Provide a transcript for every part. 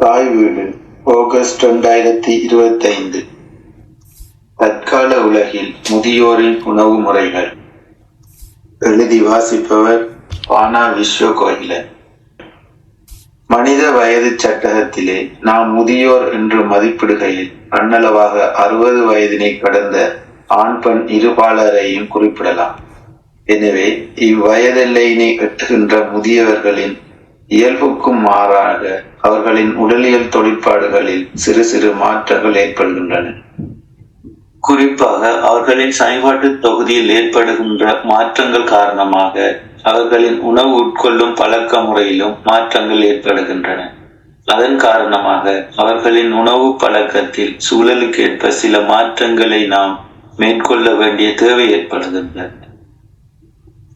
தாய் வீடு ஆகஸ்ட் இரண்டாயிரத்தி இருபத்தைந்து. தற்கால உலகில் முதியோரின் உணவு முறைகள். எழுதி வாசிப்பவர் பானா விஸ்வ கோயிலன் மனித வயது சட்டகத்திலே நாம் முதியோர் என்று மதிப்பிடுகையில் அண்ணளவாக அறுபது வயதினை கடந்த ஆண் பெண் இருபாலரையும் குறிப்பிடலாம். எனவே இவ்வயதெல்லையினை எட்டுகின்ற முதியவர்களின் இயல்புக்கும் மாறாக அவர்களின் உடலியல் தொழிற்பாடுகளில் சிறு சிறு மாற்றங்கள் ஏற்படுகின்றன. குறிப்பாக அவர்களின் செயல்பாட்டு தொகுதியில் ஏற்படுகின்ற மாற்றங்கள் காரணமாக அவர்களின் உணவு உட்கொள்ளும் பழக்க முறையிலும் மாற்றங்கள் ஏற்படுகின்றன. அதன் காரணமாக அவர்களின் உணவு பழக்கத்தில் சூழலுக்கு ஏற்ப சில மாற்றங்களை நாம் மேற்கொள்ள வேண்டிய தேவை ஏற்படுகின்றது.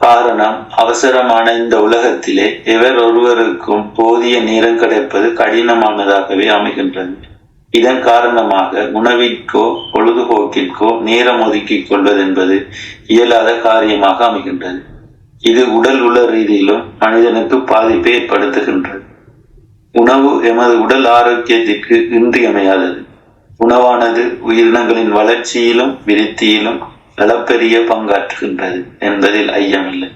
காரணம் அவசரமான இந்த உலகத்திலே எவர் ஒருவருக்கும் போதிய நேரம் கிடைப்பது கடினமானதாகவே அமைகின்றது. இதன் காரணமாக உணவிற்கோ பொழுதுபோக்கிற்கோ நேரம் ஒதுக்கிக் கொள்வது என்பது இயலாத காரியமாக அமைகின்றது. இது உடல் உள்ள ரீதியிலும் மனிதனுக்கு பாதிப்பை ஏற்படுத்துகின்றது. உணவு எமது உடல் ஆரோக்கியத்திற்கு இன்றியமையாதது. உணவானது உயிரினங்களின் வளர்ச்சியிலும் விருத்தியிலும் அளப்பெரிய பங்காற்றுகின்றது என்பதில் ஐயமில்லை.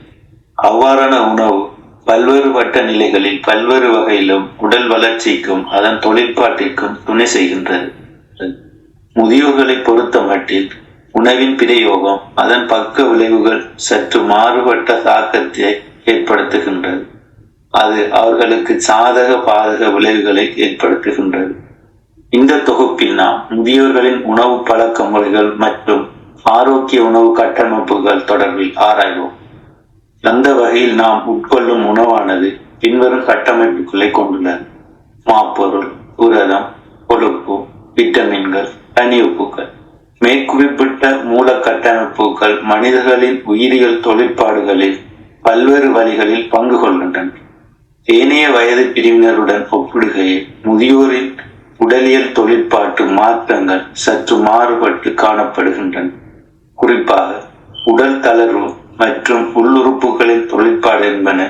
அவ்வாறான உணவு பல்வேறுபட்ட நிலைகளில் பல்வேறு வகையிலும் உடல் வளர்ச்சிக்கும் அதன் தொழிற்பாட்டிற்கும் துணை செய்கின்றது. முதியோர்களை பொறுத்த மட்டில் உணவின் பிரயோகம் அதன் பக்க விளைவுகள் சற்று மாறுபட்ட தாக்கத்தை ஏற்படுத்துகின்றது. அது அவர்களுக்கு சாதக பாதக விளைவுகளை ஏற்படுத்துகின்றது. இந்த தொகுப்பில் நாம் முதியோர்களின் உணவு பழக்க முறைகள் மற்றும் ஆரோக்கிய உணவு கட்டமைப்புகள் தொடர்பில் ஆராய்வோம். அந்த வகையில் நாம் உட்கொள்ளும் உணவானது பின்வரும் கட்டமைப்புகளை கொண்டுள்ளது. மாப்பொருள் புரதம் கொழுப்பு விட்டமின்கள் தனி உப்புக்கள் மேற்குறிப்பிட்ட மூல கட்டமைப்புகள் மனிதர்களின் உயிரியல் தொழிற்பாடுகளில் பல்வேறு வழிகளில் பங்கு கொள்கின்றன. ஏனைய வயது பிரிவினருடன் ஒப்பிடுகையில் முதியோரின் உடலியல் தொழிற்பாட்டு மாற்றங்கள் சற்று மாறுபட்டு காணப்படுகின்றன. குறிப்பாக உடல் தளர்வு மற்றும் உள்ளுறுப்புகளின் தொழிற்பாடு என்பன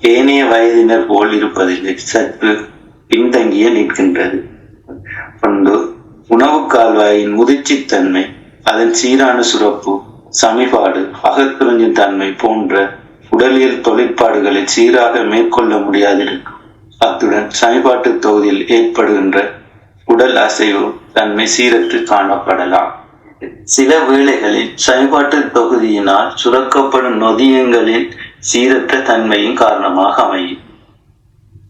ஏனைய வயதினர் போல் இருப்பதில்லை சற்று பின்தங்கிய நிற்கின்றது. ஒன்று உணவு கால்வாயின் முதிர்ச்சித்தன்மை அதன் சீரான சுரப்பு சமிபாடு அகத்துறிஞ்சின் தன்மை போன்ற உடலியல் தொழிற்பாடுகளை சீராக மேற்கொள்ள முடியாதிருக்கும். அத்துடன் சமிபாட்டு தொகுதியில் ஏற்படுகின்ற உடல் அசைவு தன்மை சீரற்று காணப்படலாம். சில வேளைகளில் செயல்பாட்டு தொகுதியினால் சுரக்கப்படும் நொதியங்களின் சீரற்ற தன்மையின் காரணமாக அமையும்.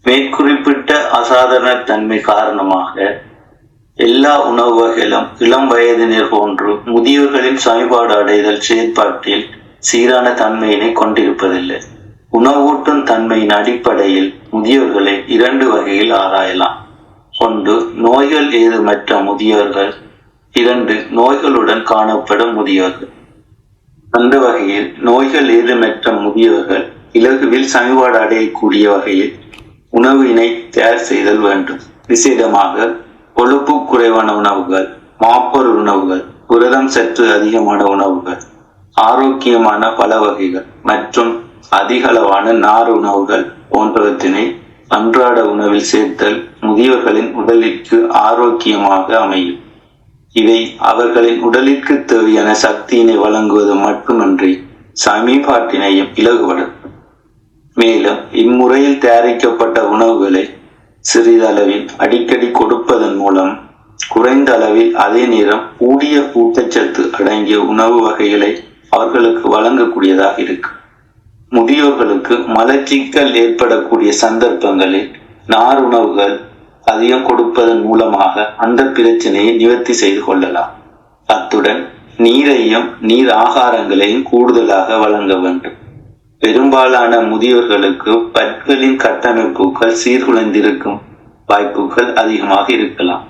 மேற்குறிப்பிட்ட அசாதாரண தன்மை காரணமாக எல்லா உணவு வகைகளும் இளம் வயதினர் போன்று முதியோர்களின் சமீபாடு அடைதல் செயற்பாட்டில் சீரான தன்மையினை கொண்டிருப்பதில்லை. உணவூட்டும் தன்மையின் அடிப்படையில் முதியோர்களை இரண்டு வகையில் ஆராயலாம். ஒன்று நோய்கள் ஏதுமற்ற முதியோர்கள் இரண்டு நோய்களுடன் காணப்படும் முதியோர்கள் அந்த வகையில் நோய்கள் ஏதுமற்ற முதியோர்கள் இலகுவில் சமிபாடு அடையக்கூடிய வகையில் உணவினை தயார் செய்தல் வேண்டும். விசேடமாக கொழுப்பு குறைவான உணவுகள் மாப்பொருள் உணவுகள் புரதம் சற்று அதிகமான உணவுகள் ஆரோக்கியமான பல வகைகள் மற்றும் அதிகளவான நார் உணவுகள் போன்றவற்றினை அன்றாட உணவில் சேர்த்தல் முதியோர்களின் உடலிற்கு ஆரோக்கியமாக அமையும். இவை அவர்களின் உடலிற்கு தேவையான சக்தியினை வழங்குவது மட்டுமன்றி சமீபாட்டினையும் இலகுபடுத்தும் மேலும் இம்முறையில் தயாரிக்கப்பட்ட உணவுகளை சிறிதளவில் அடிக்கடி கொடுப்பதன் மூலம் குறைந்த அளவில் அதே நேரம் கூடிய ஊட்டச்சத்து அடங்கிய உணவு வகைகளை அவர்களுக்கு வழங்கக்கூடியதாக இருக்கு முதியோர்களுக்கு மலச்சிக்கல் ஏற்படக்கூடிய சந்தர்ப்பங்களில் நார் உணவுகள் அதிகம் கொடுப்பதன் மூலமாக அந்த பிரச்சனையை நிவர்த்தி செய்து கொள்ளலாம். அத்துடன் நீரையும் நீர் ஆகாரங்களையும் கூடுதலாக வழங்க வேண்டும். பெரும்பாலான முதியோர்களுக்கு பற்களின் கட்டமைப்புகள் சீர்குலைந்திருக்கும் வாய்ப்புகள் அதிகமாக இருக்கலாம்.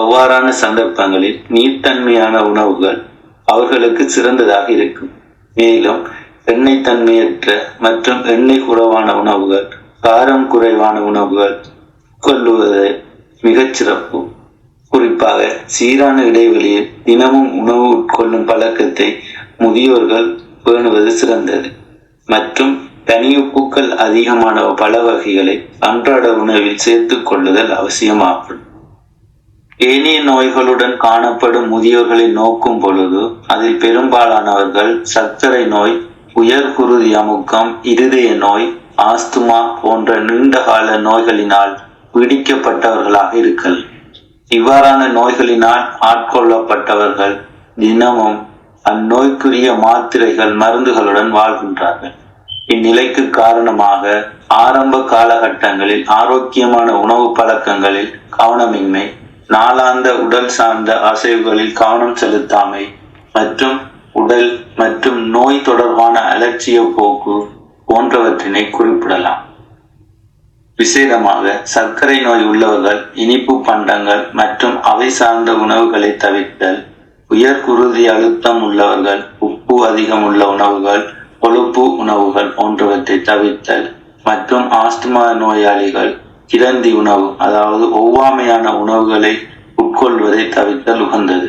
அவ்வாறான சந்தர்ப்பங்களில் நீர்த்தன்மையான உணவுகள் அவர்களுக்கு சிறந்ததாக இருக்கும். மேலும் எண்ணெய் தன்மையற்ற மற்றும் எண்ணெய் குறைவான உணவுகள் காரம் குறைவான உணவுகள் உட்கொள்ளுவது மிகச் சிறப்பு. குறிப்பாக சீரான இடைவெளியில் தினமும் உணவு உட்கொள்ளும் பழக்கத்தை முதியோர்கள் பேணுவது சிறந்தது. மற்றும் தனியுப்புக்கள் அதிகமான பல வகைகளை அன்றாட உணவில் சேர்த்துக் கொள்ளுதல் அவசியமாகும். ஏனைய நோய்களுடன் காணப்படும் முதியோர்களை நோக்கும் பொழுது அதில் பெரும்பாலானவர்கள் சர்க்கரை நோய் உயர் குருதி அமுக்கம் இருதய நோய் ஆஸ்துமா போன்ற நீண்டகால நோய்களினால் பிடிக்கப்பட்டவர்களாக இருக்கல். இவ்வாறான நோய்களினால் ஆட்கொள்ளப்பட்டவர்கள் தினமும் அந்நோய்க்குரிய மாத்திரைகள் மருந்துகளுடன் வாழ்கின்றார்கள். இந்நிலைக்கு காரணமாக ஆரம்ப காலகட்டங்களில் ஆரோக்கியமான உணவு பழக்கங்களில் கவனமின்மை நாளாந்த உடல் சார்ந்த அசைவுகளில் கவனம் செலுத்தாமை மற்றும் உடல் மற்றும் நோய் தொடர்பான அலட்சிய போக்கு போன்றவற்றினை குறிப்பிடலாம். விசேடமாக சர்க்கரை நோய் உள்ளவர்கள் இனிப்பு பண்டங்கள் மற்றும் அவை சார்ந்த உணவுகளை தவிர்த்தல் உயர் குருதி அழுத்தம் உள்ளவர்கள் உப்பு அதிகம் உள்ள உணவுகள் கொழுப்பு உணவுகள் போன்றவற்றை தவிர்த்தல் மற்றும் ஆஸ்துமா நோயாளிகள் கிரந்தி உணவு அதாவது ஒவ்வாமையான உணவுகளை உட்கொள்வதை தவிர்த்தல் உகந்தது.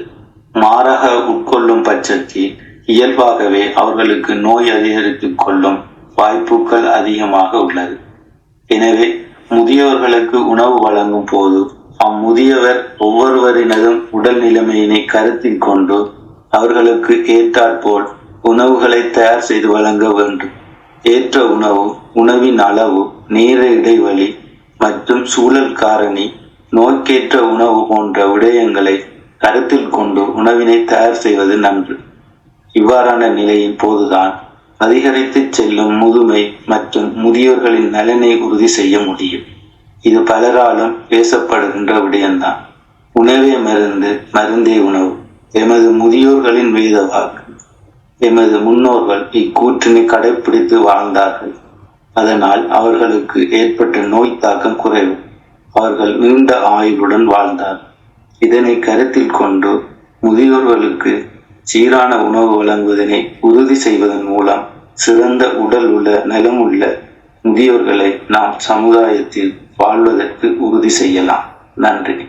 மாறாக உட்கொள்ளும் பட்சத்தில் இயல்பாகவே அவர்களுக்கு நோய் அதிகரித்துக் கொள்ளும் வாய்ப்புகள் அதிகமாக உள்ளது. எனவே முதியவர்களுக்கு உணவு வழங்கும் போது அம்முதியவர் ஒவ்வொருவரினதும் உடல் நிலைமையினை கருத்தில் கொண்டு அவர்களுக்கு ஏற்றாற்போல் உணவுகளை தயார் செய்து வழங்க வேண்டும். ஏற்ற உணவு உணவின் அளவு நேர இடைவெளி மற்றும் சூழல் காரணி நோய்க்கேற்ற உணவு போன்ற விடயங்களை கருத்தில் கொண்டு உணவினை தயார் செய்வது நன்று. இவ்வாறான நிலையின் போதுதான் அதிகரித்து செல்லும் முதுமை மற்றும் முதியோர்களின் நலனை உறுதி செய்ய முடியும். இது பலராலும் பேசப்படுகின்ற விடயம்தான். உணவே மருந்து மருந்தே உணவு. எமது முதியோர்களின் வேத வாக்கு எமது முன்னோர்கள் இக்கூற்றினை கடைபிடித்து வாழ்ந்தார்கள். அதனால் அவர்களுக்கு ஏற்பட்ட நோய் தாக்கம் குறைவு. அவர்கள் நீண்ட ஆயுளுடன் வாழ்ந்தார். இதனை கருத்தில் கொண்டு முதியோர்களுக்கு சீரான உணவு வழங்குவதனை உறுதி செய்வதன் மூலம் சிறந்த உடல் உள்ள நலமுள்ள உள்ள முதியோர்களை நாம் சமுதாயத்தில் வாழ்வதற்கு உறுதி செய்யலாம். நன்றி.